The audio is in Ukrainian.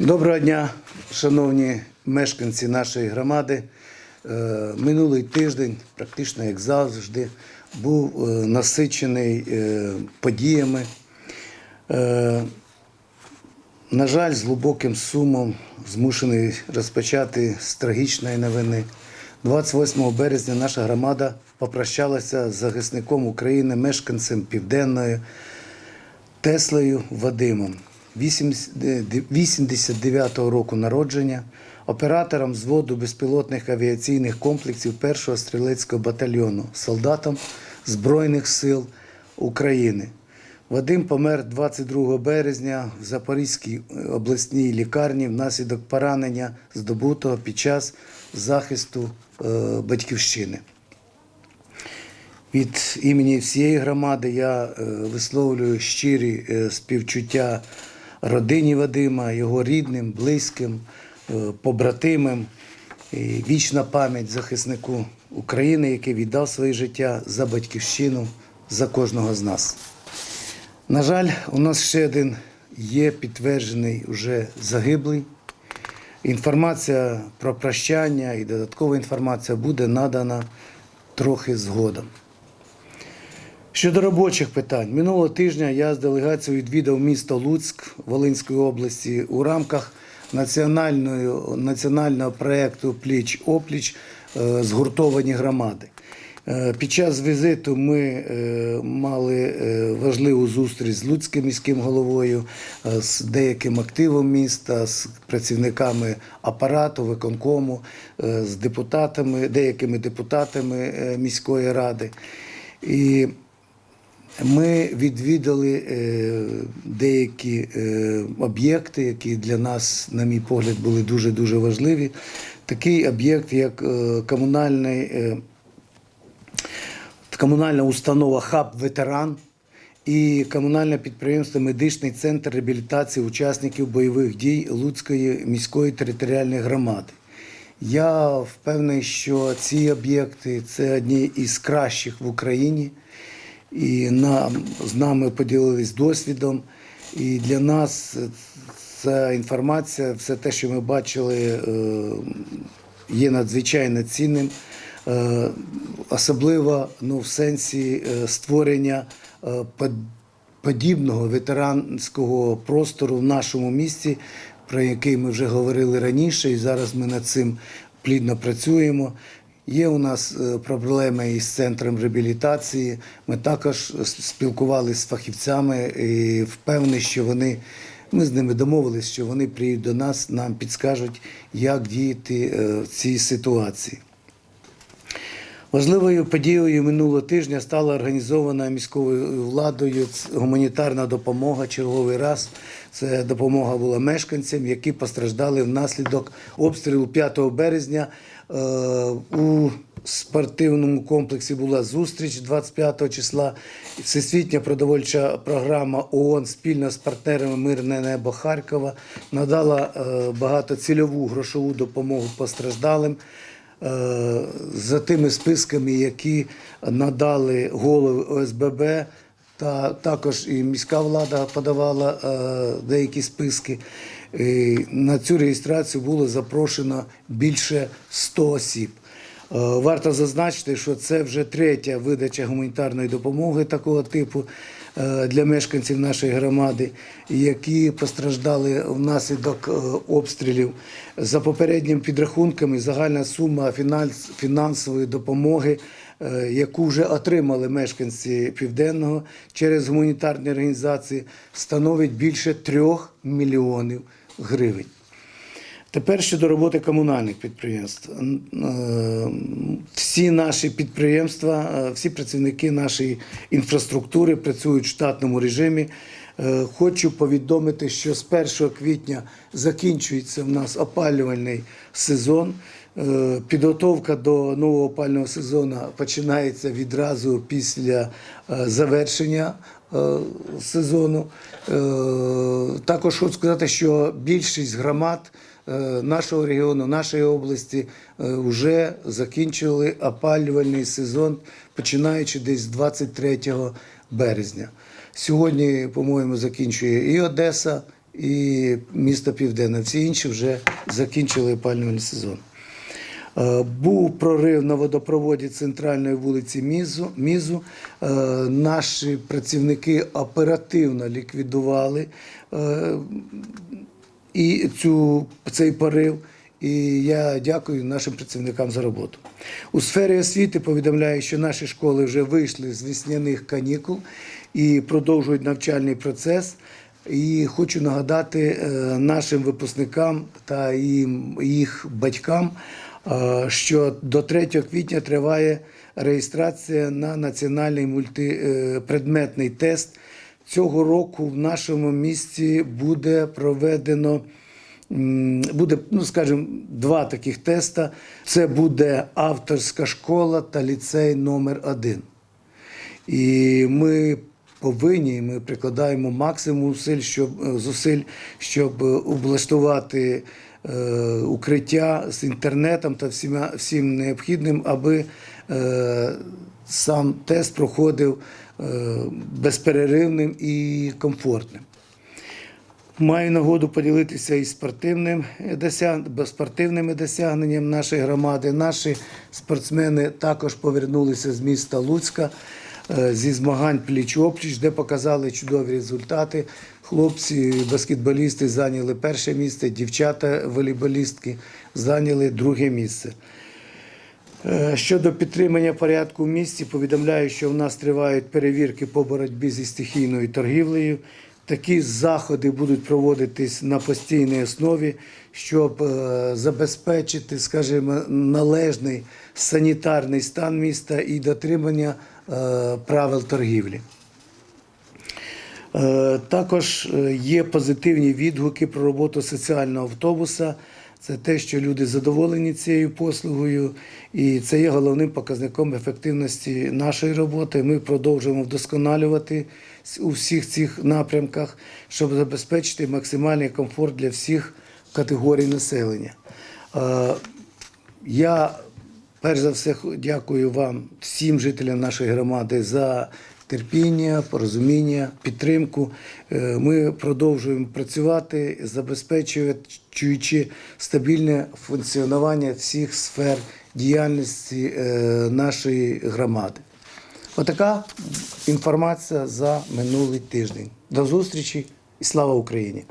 Доброго дня, шановні мешканці нашої громади. Е, Минулий тиждень, практично як завжди, був е, насичений е, подіями. На жаль, з глибоким сумом змушений розпочати з трагічної новини. 28 березня наша громада попрощалася з захисником України, мешканцем Південної Теслею Вадимом, 89-го року народження, оператором взводу безпілотних авіаційних комплексів 1-го стрілецького батальйону, солдатом Збройних сил України. Вадим помер 22 березня в Запорізькій обласній лікарні внаслідок поранення, здобутого під час захисту е, батьківщини. Від імені всієї громади я е, висловлюю щирі е, співчуття родині Вадима, його рідним, близьким, е, побратимам. Вічна пам'ять захиснику України, який віддав своє життя за батьківщину, за кожного з нас. На жаль, у нас ще один є підтверджений уже загиблий. Інформація про прощання і додаткова інформація буде надана трохи згодом. Щодо робочих питань, минулого тижня я з делегацією відвідав місто Луцьк Волинської області у рамках національного, національного проєкту Пліч опліч е, згуртовані громади. Е, Під час візиту ми е, мали важливу зустріч з Луцьким міським головою, з деяким активом міста, з працівниками апарату, виконкому, з депутатами, деякими депутатами міської ради. І ми відвідали е, деякі е, об'єкти, які для нас, на мій погляд, були дуже-дуже важливі. Такий об'єкт, як е, комунальна установа Хаб Ветеран і комунальне підприємство Медичний центр реабілітації учасників бойових дій Луцької міської територіальної громади. Я впевнений, що ці об'єкти це одні із кращих в Україні і нам, з нами поділились досвідом. І для нас ця інформація, все те, що ми бачили, е, є надзвичайно цінним, Е, особливо ну, в сенсі е, створення подібного ветеранського простору в нашому місті, про який ми вже говорили раніше, і зараз ми над цим плідно працюємо. Є у нас е, проблеми із центром реабілітації. Ми також спілкувалися з фахівцями і впевнені, що вони. Ми з ними домовились, що вони приїдуть до нас, нам підскажуть, як діяти е, в цій ситуації. Важливою подією минулого тижня стала організована міською владою гуманітарна допомога черговий раз. Це допомога була мешканцям, які постраждали внаслідок обстрілу 5 березня. Е, У спортивному комплексі була зустріч 25 числа. Всесвітня продовольча програма ООН спільно з партнерами Мирне небо Харкова надала е, багатоцільову грошову допомогу постраждалим. Е, за тими списками, які надали голови ОСББ, та також і міська влада подавала деякі списки. І на цю реєстрацію було запрошено більше 100 осіб. Е, Варто зазначити, що це вже третя видача гуманітарної допомоги такого типу е, для мешканців нашої громади, які постраждали внаслідок е, обстрілів. За попередніми підрахунками, загальна сума фінансової допомоги, е, яку вже отримали мешканці Південного через гуманітарні організації, становить більше трьох мільйонів гривень. Тепер щодо роботи комунальних підприємств. Е, Всі наші підприємства, е, всі працівники нашої інфраструктури працюють в штатному режимі. Е, Хочу повідомити, що з 1 квітня закінчується в нас опалювальний сезон. Підготовка до нового опального сезону починається відразу після завершення сезону. Е, Також хочу сказати, що більшість громад е, нашого регіону, нашої області вже закінчили опалювальний сезон, починаючи десь з 23 березня. Сьогодні, по-моєму, закінчує і Одеса, і місто Південне. Всі інші вже закінчили опалювальний сезон. Е, Був прорив на водопроводі центральної вулиці Мізу. Мізу. Е, Наші працівники оперативно ліквідували е, і цю, цей порив. І я дякую нашим працівникам за роботу. У сфері освіти повідомляю, що наші школи вже вийшли з весняних канікул і продовжують навчальний процес. І хочу нагадати нашим випускникам та їм- їх батькам, що до 3 квітня триває реєстрація на національний мультипредметний тест. Цього року в нашому місті буде проведено буде, ну скажімо, два таких теста. Це буде авторська школа та ліцей номер 1 І ми повинні, ми прикладаємо максимум зусиль, щоб, е, зусиль, щоб е, облаштувати е, укриття з інтернетом та всіма, всім необхідним, аби е, сам тест проходив е, безперервним і комфортним. Маю нагоду поділитися і спортивним спортивними досягненнями нашої громади. Наші спортсмени також повернулися з міста Луцька е, зі змагань пліч-опліч, де показали чудові результати. Хлопці, баскетболісти зайняли перше місце, дівчата волейболістки зайняли друге місце. Е, Щодо підтримання порядку в місті, повідомляю, що в нас тривають перевірки по боротьбі зі стихійною торгівлею. Такі заходи будуть проводитись на постійній основі, щоб е, забезпечити, скажімо, належний санітарний стан міста і дотримання е, правил торгівлі. Е, Також е, є позитивні відгуки про роботу соціального автобуса. Це те, що люди задоволені цією послугою, і це є головним показником ефективності нашої роботи. Ми продовжуємо вдосконалювати у всіх цих напрямках, щоб забезпечити максимальний комфорт для всіх категорій населення. Е, Я перш за все дякую вам, всім жителям нашої громади, за терпіння, порозуміння, підтримку. Е, Ми продовжуємо працювати, забезпечуючи стабільне функціонування всіх сфер діяльності е, нашої громади. Отака інформація за минулий тиждень. До зустрічі і слава Україні!